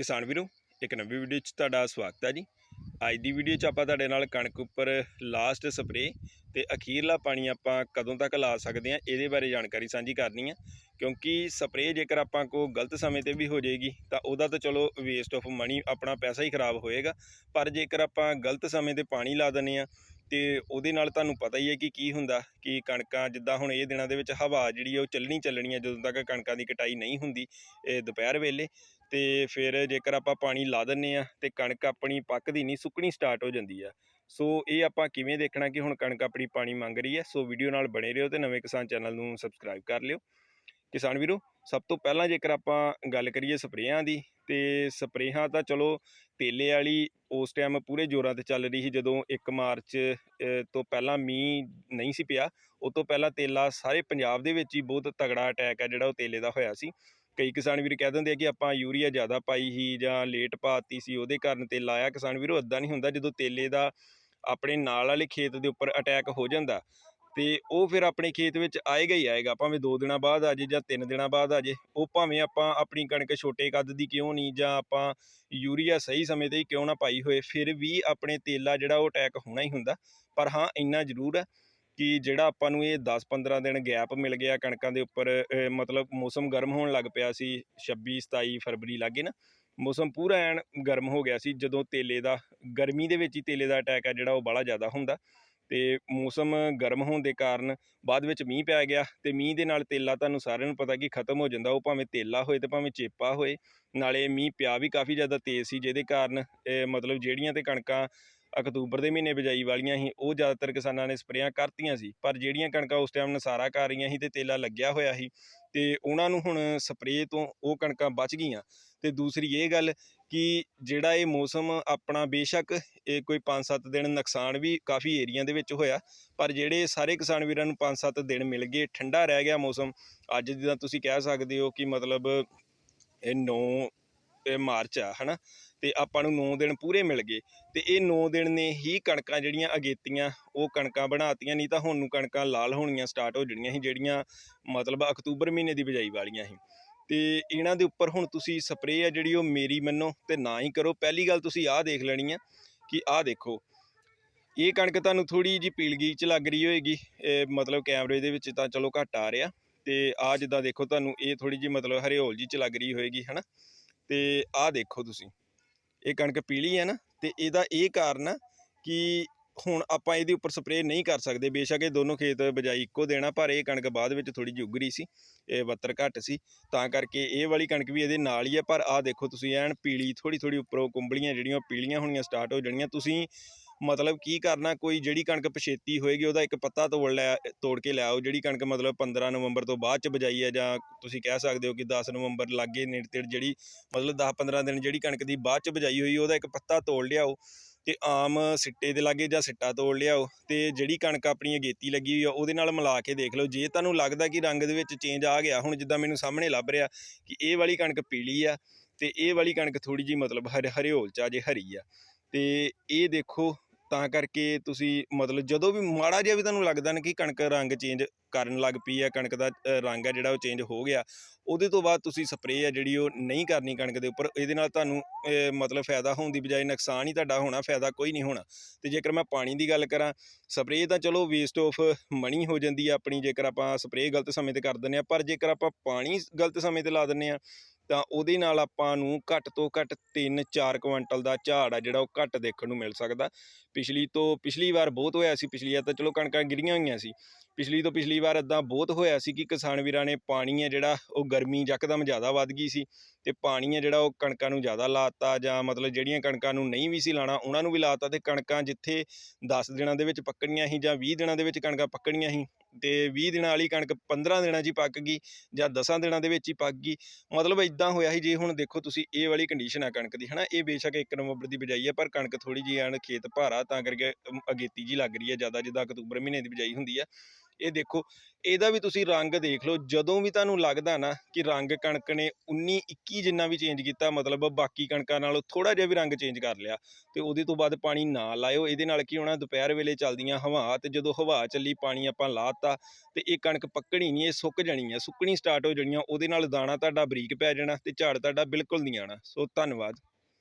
ਕਿਸਾਨ ਵੀਰੋ, ਇੱਕ ਨਵੀਂ ਵੀਡੀਓ 'ਚ ਤੁਹਾਡਾ ਸਵਾਗਤ ਹੈ ਜੀ। ਅੱਜ ਦੀ ਵੀਡੀਓ 'ਚ ਆਪਾਂ ਤੁਹਾਡੇ ਨਾਲ ਕਣਕ ਉੱਪਰ ਲਾਸਟ ਸਪਰੇ ਤੇ ਅਖੀਰਲਾ ਪਾਣੀ ਆਪਾਂ ਕਦੋਂ ਤੱਕ ਲਾ ਸਕਦੇ ਹਾਂ, ਇਹਦੇ ਬਾਰੇ ਜਾਣਕਾਰੀ ਸਾਂਝੀ ਕਰਨੀ ਹੈ। ਕਿਉਂਕਿ ਸਪਰੇ ਜੇਕਰ ਆਪਾਂ ਕੋ ਗਲਤ ਸਮੇਂ ਤੇ ਵੀ ਹੋ ਜਾਏਗੀ, ਤਾਂ ਉਹਦਾ ਤਾਂ ਚਲੋ ਵੇਸਟ ਆਫ ਮਨੀ ਆਪਣਾ ਪੈਸਾ ਹੀ ਖਰਾਬ ਹੋਏਗਾ। ਪਰ ਜੇਕਰ ਆਪਾਂ ਗਲਤ ਸਮੇਂ ਤੇ ਪਾਣੀ ਲਾ ਦਿੰਨੇ ਆ ਤੇ ਉਹਦੇ ਨਾਲ ਤੁਹਾਨੂੰ ਪਤਾ ਹੀ ਹੈ ਕਿ ਕੀ ਹੁੰਦਾ, ਕਿ ਕਣਕਾਂ ਜਿੱਦਾਂ ਹੁਣ ਇਹ ਦਿਨਾਂ ਦੇ ਵਿੱਚ ਹਵਾ ਜਿਹੜੀ ਆ ਉਹ ਚੱਲਣੀ ਚੱਲਣੀ ਹੈ ਜਦੋਂ ਤੱਕ ਕਣਕਾਂ ਦੀ ਕਟਾਈ ਨਹੀਂ ਹੁੰਦੀ, ਇਹ ਦੁਪਹਿਰ ਵੇਲੇ। ਅਤੇ ਫਿਰ ਜੇਕਰ ਆਪਾਂ ਪਾਣੀ ਲਾ ਦਿੰਦੇ ਹਾਂ ਤੇ ਕਣਕ ਆਪਣੀ ਪੱਕਦੀ ਨਹੀਂ ਸੁੱਕਣੀ ਸਟਾਰਟ ਹੋ ਜਾਂਦੀ ਆ। ਸੋ ਇਹ ਆਪਾਂ ਕਿਵੇਂ ਦੇਖਣਾ ਕਿ ਹੁਣ ਕਣਕ ਆਪਣੀ ਪਾਣੀ ਮੰਗ ਰਹੀ ਹੈ, ਸੋ ਵੀਡੀਓ ਨਾਲ ਬਣੇ ਰਹੋ ਅਤੇ ਨਵੇਂ ਕਿਸਾਨ ਚੈਨਲ ਨੂੰ ਸਬਸਕ੍ਰਾਈਬ ਕਰ ਲਿਓ। ਕਿਸਾਨ ਵੀਰੋ, ਸਭ ਤੋਂ ਪਹਿਲਾਂ ਜੇਕਰ ਆਪਾਂ ਗੱਲ ਕਰੀਏ ਸਪਰੇਆਂ ਦੀ, ਤੇ ਸਪਰੇਹਾਂ ਤਾਂ ਚਲੋ ਤੇਲੇ ਵਾਲੀ ਉਸ ਟਾਈਮ ਪੂਰੇ ਜ਼ੋਰਾਂ ਤੇ ਚੱਲ ਰਹੀ ਸੀ, ਜਦੋਂ 1 ਮਾਰਚ ਤੋਂ ਪਹਿਲਾਂ ਮੀਂਹ ਨਹੀਂ ਸੀ ਪਿਆ, ਉਸ ਤੋਂ ਪਹਿਲਾਂ ਤੇਲਾ ਸਾਰੇ ਪੰਜਾਬ ਦੇ ਵਿੱਚ ਹੀ ਬਹੁਤ ਤਗੜਾ ਅਟੈਕ ਹੈ ਜਿਹੜਾ ਉਹ ਤੇਲੇ ਦਾ ਹੋਇਆ ਸੀ। ਕਈ ਕਿਸਾਨ ਵੀਰ ਕਹਿ ਦਿੰਦੇ ਆ ਕਿ ਆਪਾਂ ਯੂਰੀਆ ਜ਼ਿਆਦਾ ਪਾਈ ਸੀ ਜਾਂ ਲੇਟ ਪਾਤੀ ਸੀ, ਉਹਦੇ ਕਾਰਨ ਤੇਲਾ ਆਇਆ। ਕਿਸਾਨ ਵੀਰੋ ਅੱਦਾਂ ਨਹੀਂ ਹੁੰਦਾ, ਜਦੋਂ ਤੇਲੇ ਦਾ ਆਪਣੇ ਨਾਲ ਵਾਲੇ ਖੇਤ ਦੇ ਉੱਪਰ ਅਟੈਕ ਹੋ ਜਾਂਦਾ ਅਤੇ ਉਹ ਫਿਰ ਆਪਣੇ ਖੇਤ ਵਿੱਚ ਆਏਗਾ ਹੀ ਆਏਗਾ, ਭਾਵੇਂ ਦੋ ਦਿਨਾਂ ਬਾਅਦ ਆ ਜੇ ਜਾਂ ਤਿੰਨ ਦਿਨਾਂ ਬਾਅਦ ਆ ਜੇ ਉਹ ਭਾਵੇਂ ਆਪਾਂ ਆਪਣੀ ਕਣਕ ਛੋਟੇ ਕੱਦ ਦੀ ਕਿਉਂ ਨਹੀਂ ਜਾਂ ਆਪਾਂ ਯੂਰੀਆ ਸਹੀ ਸਮੇਂ ਤੇ ਹੀ ਕਿਉਂ ਨਾ ਪਾਈ ਹੋਏ, ਫਿਰ ਵੀ ਆਪਣੇ ਤੇਲਾ ਜਿਹੜਾ ਉਹ ਅਟੈਕ ਹੋਣਾ ਹੀ ਹੁੰਦਾ। ਪਰ ਹਾਂ, ਇੰਨਾ ਜ਼ਰੂਰ ਹੈ ਕਿ ਜਿਹੜਾ ਆਪਾਂ ਨੂੰ ਇਹ 10-15 ਦਿਨ ਗੈਪ ਮਿਲ ਗਿਆ ਕਣਕਾਂ ਦੇ ਉੱਪਰ ਮਤਲਬ ਮੌਸਮ ਗਰਮ ਹੋਣ ਲੱਗ ਪਿਆ ਸੀ 26-27 ਫਰਵਰੀ ਲਾਗੇ ਨਾ, ਮੌਸਮ ਪੂਰਾ ਐਨ ਗਰਮ ਹੋ ਗਿਆ ਸੀ, ਜਦੋਂ ਤੇਲੇ ਦਾ, ਗਰਮੀ ਦੇ ਵਿੱਚ ਹੀ ਤੇਲੇ ਦਾ ਅਟੈਕ ਆ ਜਿਹੜਾ ਉਹ ਬੜਾ ਜ਼ਿਆਦਾ ਹੁੰਦਾ। ਅਤੇ ਮੌਸਮ ਗਰਮ ਹੋਣ ਦੇ ਕਾਰਨ ਬਾਅਦ ਵਿੱਚ ਮੀਂਹ ਪੈ ਗਿਆ ਅਤੇ ਮੀਂਹ ਦੇ ਨਾਲ ਤੇਲਾ ਤੁਹਾਨੂੰ ਸਾਰਿਆਂ ਨੂੰ ਪਤਾ ਕਿ ਖਤਮ ਹੋ ਜਾਂਦਾ, ਉਹ ਭਾਵੇਂ ਤੇਲਾ ਹੋਏ ਅਤੇ ਭਾਵੇਂ ਚੇਪਾ ਹੋਏ, ਨਾਲੇ ਮੀਂਹ ਪਿਆ ਵੀ ਕਾਫੀ ਜ਼ਿਆਦਾ ਤੇਜ਼ ਸੀ ਜਿਹਦੇ ਕਾਰਨ ਮਤਲਬ ਜਿਹੜੀਆਂ ਤੇ ਕਣਕਾਂ ਅਕਤੂਬਰ ਦੇ ਮਹੀਨੇ ਬਿਜਾਈ ਵਾਲੀਆਂ ਸੀ, ਉਹ ਜ਼ਿਆਦਾਤਰ ਕਿਸਾਨਾਂ ਨੇ ਸਪਰੇਆਂ ਕਰਤੀਆਂ ਸੀ, ਪਰ ਜਿਹੜੀਆਂ ਕਣਕਾਂ ਉਸ ਟਾਈਮ ਨਸਾਰਾ ਕਰ ਰਹੀਆਂ ਸੀ ਤੇ ਤੇਲਾ ਲੱਗਿਆ ਹੋਇਆ ਸੀ, ਤੇ ਉਹਨਾਂ ਨੂੰ ਹੁਣ ਸਪਰੇਅ ਤੋਂ ਉਹ ਕਣਕਾਂ ਬਚ ਗਈਆਂ। ਤੇ ਦੂਸਰੀ ਇਹ ਗੱਲ ਕਿ ਜਿਹੜਾ ਇਹ ਮੌਸਮ ਆਪਣਾ ਬੇਸ਼ੱਕ ਇਹ ਕੋਈ 5-7 ਦਿਨ ਨੁਕਸਾਨ ਵੀ ਕਾਫੀ ਏਰੀਆ ਦੇ ਵਿੱਚ ਹੋਇਆ, ਪਰ ਜਿਹੜੇ ਸਾਰੇ ਕਿਸਾਨ ਵੀਰਾਂ ਨੂੰ 5-7 ਦਿਨ ਮਿਲ ਗਏ, ਠੰਡਾ ਰਹਿ ਗਿਆ ਮੌਸਮ, ਅੱਜ ਜਿੱਦਾਂ ਤੁਸੀਂ ਕਹਿ ਸਕਦੇ ਹੋ ਕਿ ਮਤਲਬ ਇਹ 9 ਮਾਰਚ ਆ, ਹਨਾ, ਤੇ ਆਪਾਂ ਨੂੰ 9 ਦਿਨ ਪੂਰੇ ਮਿਲ ਗਏ, ਤੇ ਇਹ 9 ਦਿਨ ਨੇ ਹੀ ਕਣਕਾਂ ਜਿਹੜੀਆਂ ਅਗੇਤੀਆਂ ਉਹ ਕਣਕਾਂ ਬਣਾਤੀਆਂ, ਨਹੀਂ ਤਾਂ ਹੁਣ ਨੂੰ ਕਣਕਾਂ ਲਾਲ ਹੋਣੀਆਂ ਸਟਾਰਟ ਹੋ ਜਣੀਆਂ ਸੀ, ਜਿਹੜੀਆਂ ਮਤਲਬ ਅਕਤੂਬਰ ਮਹੀਨੇ ਦੀ ਬਿਜਾਈ ਵਾਲੀਆਂ ਸੀ। ਤੇ ਇਹਨਾਂ ਦੇ ਉੱਪਰ ਹੁਣ ਤੁਸੀਂ ਸਪਰੇਅ ਆ ਜਿਹੜੀ ਉਹ ਮੇਰੀ ਮੰਨੋ ਤੇ ਨਾ ਹੀ ਕਰੋ। ਪਹਿਲੀ ਗੱਲ ਤੁਸੀਂ ਆਹ ਦੇਖ ਲੈਣੀ ਆ ਕਿ ਆਹ ਦੇਖੋ। ਇਹ ਕਣਕ ਤੁਹਾਨੂੰ ਥੋੜੀ ਜੀ ਪੀਲਗੀ ਚ ਲੱਗ ਰਹੀ ਹੋਏਗੀ। ਇਹ ਮਤਲਬ ਕੈਮਰੇ ਦੇ ਵਿੱਚ ਤਾਂ ਚਲੋ ਘੱਟ ਆ ਰਿਹਾ ਤੇ ਆ ਜਿੱਦਾਂ ਦੇਖੋ ਤੁਹਾਨੂੰ ਇਹ ਥੋੜੀ ਜੀ ਮਤਲਬ ਹਰਿਓਲ ਜੀ ਚ ਲੱਗ ਰਹੀ ਹੋਏਗੀ, ਹਨਾ? ਤੇ ਆਹ ਦੇਖੋ ਤੁਸੀਂ। ਇਹ ਕਣਕ ਪੀਲੀ ਹੈ ਨਾ ਤੇ ਇਹਦਾ ਇਹ ਕਾਰਨ ਆ ਕਿ ਹੁਣ ਆਪਾਂ ਇਹਦੇ ਉੱਪਰ ਸਪਰੇਅ ਨਹੀਂ ਕਰ ਸਕਦੇ। ਬੇਸ਼ੱਕ ਇਹ ਦੋਨੋਂ ਖੇਤ ਬਜਾਈ ਇੱਕੋ ਦੇਣਾ, ਪਰ ਇਹ ਕਣਕ ਬਾਅਦ ਵਿੱਚ ਥੋੜੀ ਜਿਹੀ ਉਗਰੀ ਸੀ, ਇਹ ਬੱਤਰ ਘੱਟ ਸੀ। ਤਾਂ ਕਰਕੇ ਇਹ ਵਾਲੀ ਕਣਕ ਵੀ ਇਹਦੇ ਨਾਲ ਹੀ ਹੈ ਪਰ ਆਹ ਦੇਖੋ ਤੁਸੀਂ ਐਨ ਪੀਲੀ ਥੋੜੀ ਥੋੜੀ ਉੱਪਰੋਂ ਕੁੰਬਲੀਆਂ ਜਿਹੜੀਆਂ ਉਹ ਪੀਲੀਆਂ ਹੋਣੀਆਂ ਸਟਾਰਟ ਹੋ ਜਾਣੀਆਂ। ਤੁਸੀਂ ਮਤਲਬ ਕੀ ਕਰਨਾ, ਕੋਈ ਜਿਹੜੀ ਕਣਕ ਪਛੇਤੀ ਹੋਏਗੀ, ਉਹਦਾ ਇੱਕ ਪੱਤਾ ਤੋੜ ਲੈ, ਤੋੜ ਕੇ ਲੈ ਆਓ। ਜਿਹੜੀ ਕਣਕ ਮਤਲਬ 15 ਨਵੰਬਰ ਤੋਂ ਬਾਅਦ ਚ ਬਜਾਈ ਹੈ ਜਾਂ ਤੁਸੀਂ ਕਹਿ ਸਕਦੇ ਹੋ ਕਿ 10 ਨਵੰਬਰ ਲਾਗੇ ਨੇੜੇ ਤੇੜੇ ਜਿਹੜੀ ਮਤਲਬ 10-15 ਦਿਨ ਜਿਹੜੀ ਕਣਕ ਦੀ ਬਾਅਦ ਚ ਬਜਾਈ ਹੋਈ, ਉਹਦਾ ਇੱਕ ਪੱਤਾ ਤੋੜ ਲਿਆਓ। ਤੇ ਆਮ ਸਿੱਟੇ ਦੇ ਲਾਗੇ ਜਾਂ ਸਿੱਟਾ ਤੋੜ ਲਿਆਓ ਤੇ ਜਿਹੜੀ ਕਣਕ ਆਪਣੀ ਅਗੇਤੀ ਲੱਗੀ ਹੋਈ ਆ, ਉਹਦੇ ਨਾਲ ਮਿਲਾ ਕੇ ਦੇਖ ਲਓ। ਜੇ ਤੁਹਾਨੂੰ ਲੱਗਦਾ ਕਿ ਰੰਗ ਦੇ ਵਿੱਚ ਚੇਂਜ ਆ ਗਿਆ, ਹੁਣ ਜਿੱਦਾਂ ਮੈਨੂੰ ਸਾਹਮਣੇ ਲੱਭ ਰਿਹਾ ਕਿ ਇਹ ਵਾਲੀ ਕਣਕ ਪੀਲੀ ਆ ਤੇ ਇਹ ਵਾਲੀ ਕਣਕ ਥੋੜੀ ਜੀ ਮਤਲਬ ਹਰ, ਹਰਿਓਲ ਚ ਆ, ਜੇ ਹਰੀ ਆ। ਤੇ ਇਹ ਦੇਖੋ ਤਾਂ ਕਰਕੇ ਤੁਸੀਂ ਮਤਲਬ ਜਦੋਂ ਵੀ ਮਾੜਾ ਜਿਹਾ ਵੀ ਤੁਹਾਨੂੰ ਲੱਗਦਾ ਨਾ ਕਿ ਕਣਕ ਰੰਗ ਚੇਂਜ ਕਰਨ ਲੱਗ ਪਈ ਹੈ ਕਣਕ ਦਾ ਰੰਗ ਹੈ ਜਿਹੜਾ ਉਹ ਚੇਂਜ ਹੋ ਗਿਆ, ਉਹਦੇ ਤੋਂ ਬਾਅਦ ਤੁਸੀਂ ਸਪਰੇਅ ਹੈ ਜਿਹੜੀ ਉਹ ਨਹੀਂ ਕਰਨੀ ਕਣਕ ਦੇ ਉੱਪਰ, ਇਹਦੇ ਨਾਲ ਤੁਹਾਨੂੰ ਮਤਲਬ ਫਾਇਦਾ ਹੋਣ ਦੀ ਬਜਾਏ ਨੁਕਸਾਨ ਹੀ ਤੁਹਾਡਾ ਹੋਣਾ, ਫਾਇਦਾ ਕੋਈ ਨਹੀਂ ਹੋਣਾ। ਤੇ ਜੇਕਰ ਮੈਂ ਪਾਣੀ ਦੀ ਗੱਲ ਕਰਾਂ ਸਪਰੇਅ ਤਾਂ ਚਲੋ ਵੇਸਟ ਆਫ ਮਨੀ ਹੋ ਜਾਂਦੀ ਹੈ ਆਪਣੀ, ਜੇਕਰ ਆਪਾਂ ਸਪਰੇਅ ਗਲਤ ਸਮੇਂ ਤੇ ਕਰ ਦਿੰਦੇ ਆ, ਪਰ ਜੇਕਰ ਆਪਾਂ ਪਾਣੀ ਗਲਤ ਸਮੇਂ ਤੇ ਲਾ ਦਿੰਦੇ ਆ ਤਾਂ ਉਹਦੇ ਨਾਲ ਆਪਾਂ ਨੂੰ ਘੱਟ ਤੋਂ ਘੱਟ 3-4 ਕੁਇੰਟਲ ਦਾ ਝਾੜ ਆ ਜਿਹੜਾ ਉਹ ਘੱਟ ਦੇਖਣ ਨੂੰ ਮਿਲ ਸਕਦਾ। ਪਿਛਲੀ ਤੋਂ ਪਿਛਲੀ ਵਾਰ ਬਹੁਤ ਹੋਇਆ ਸੀ, ਪਿਛਲੀ ਵਾਰ ਤਾਂ ਚਲੋ ਕਣਕਾਂ ਗਿਰੀਆਂ ਹੋਈਆਂ ਸੀ। ਪਿਛਲੀ ਤੋਂ ਪਿਛਲੀ ਵਾਰ ਇਦਾਂ ਬਹੁਤ ਹੋਇਆ ਸੀ ਕਿ ਕਿਸਾਨ ਵੀਰਾਂ ਨੇ ਪਾਣੀ ਹੈ ਜਿਹੜਾ ਉਹ ਗਰਮੀ ਯਕਦਮ ਜ਼ਿਆਦਾ ਵੱਧ ਗਈ ਸੀ ਤੇ ਪਾਣੀ ਹੈ ਜਿਹੜਾ ਉਹ ਕਣਕਾਂ ਨੂੰ ਜ਼ਿਆਦਾ ਲਾਤਾ ਜਾਂ ਮਤਲਬ ਜਿਹੜੀਆਂ ਕਣਕਾਂ ਨੂੰ ਨਹੀਂ ਵੀ ਸੀ ਲਾਣਾ ਉਹਨਾਂ ਨੂੰ ਵੀ ਲਾਤਾ ਤੇ ਕਣਕਾਂ ਜਿੱਥੇ 10 ਦਿਨਾਂ ਦੇ ਵਿੱਚ ਪੱਕਣੀਆਂ ਸੀ ਜਾਂ 20 ਦਿਨਾਂ ਦੇ ਵਿੱਚ ਕਣਕਾਂ ਪੱਕਣੀਆਂ ਸੀ ਤੇ 20 ਦਿਨਾਂ ਵਾਲੀ ਕਣਕ 15 ਦਿਨਾਂ 'ਚ ਹੀ ਪੱਕ ਗਈ ਜਾਂ 10 ਦਿਨਾਂ ਦੇ ਵਿੱਚ ਹੀ ਪੱਕ ਗਈ। ਮਤਲਬ ਇਦਾਂ ਹੋਇਆ ਸੀ, ਜੇ ਹੁਣ ਦੇਖੋ ਤੁਸੀਂ ਇਹ ਵਾਲੀ ਕੰਡੀਸ਼ਨ ਆ ਕਣਕ ਦੀ, ਹਨਾ, ਇਹ ਬੇਸ਼ੱਕ 1 ਨਵੰਬਰ ਦੀ ਬਿਜਾਈ ਹੈ ਪਰ ਕਣਕ ਥੋੜੀ ਜਿਹੀ ਐਨ ਖੇਤ ਭਾਰਾ, ਤਾਂ ਕਰਕੇ ਅਗੇਤੀ ਜੀ ਲੱਗ ਰਹੀ ਹੈ ਜ਼ਿਆਦਾ ਜਿੱਦਾਂ ਅਕਤੂਬਰ ਮਹੀਨੇ ਦੀ ਬਿਜਾਈ ਹੁੰਦੀ ਆ। ਇਹ ਦੇਖੋ, ਇਹਦਾ ਵੀ ਤੁਸੀਂ ਰੰਗ ਦੇਖ ਲਓ। ਜਦੋਂ ਵੀ ਤੁਹਾਨੂੰ ਲੱਗਦਾ ਨਾ ਕਿ ਰੰਗ ਕਣਕ ਨੇ 19 21 ਜਿੰਨਾ ਵੀ ਚੇਂਜ ਕੀਤਾ, ਮਤਲਬ ਬਾਕੀ ਕਣਕਾਂ ਨਾਲੋਂ ਥੋੜਾ ਜਿਹਾ ਵੀ ਰੰਗ ਚੇਂਜ ਕਰ ਲਿਆ, ਤੇ ਉਹਦੇ ਤੋਂ ਬਾਅਦ ਪਾਣੀ ਨਾ ਲਾਇਓ। ਇਹਦੇ ਨਾਲ ਕੀ ਹੋਣਾ, ਦੁਪਹਿਰ ਵੇਲੇ ਚੱਲਦੀਆਂ ਹਵਾ ਤੇ ਜਦੋਂ ਹਵਾ ਚੱਲੀ, ਪਾਣੀ ਆਪਾਂ ਲਾਤਾ ਤੇ ਇਹ ਕਣਕ ਪੱਕਣੀ ਨਹੀਂ, ਇਹ ਸੁੱਕ ਜਾਣੀ ਆ। ਸੁੱਕਣੀ ਸਟਾਰਟ ਹੋ ਜਾਣੀ ਆ, ਉਹਦੇ ਨਾਲ ਦਾਣਾ ਤੁਹਾਡਾ ਬਰੀਕ ਪੈ ਜਾਣਾ ਤੇ ਝਾੜ ਤੁਹਾਡਾ ਬਿਲਕੁਲ ਨਹੀਂ ਆਣਾ ਸੋ ਧੰਨਵਾਦ।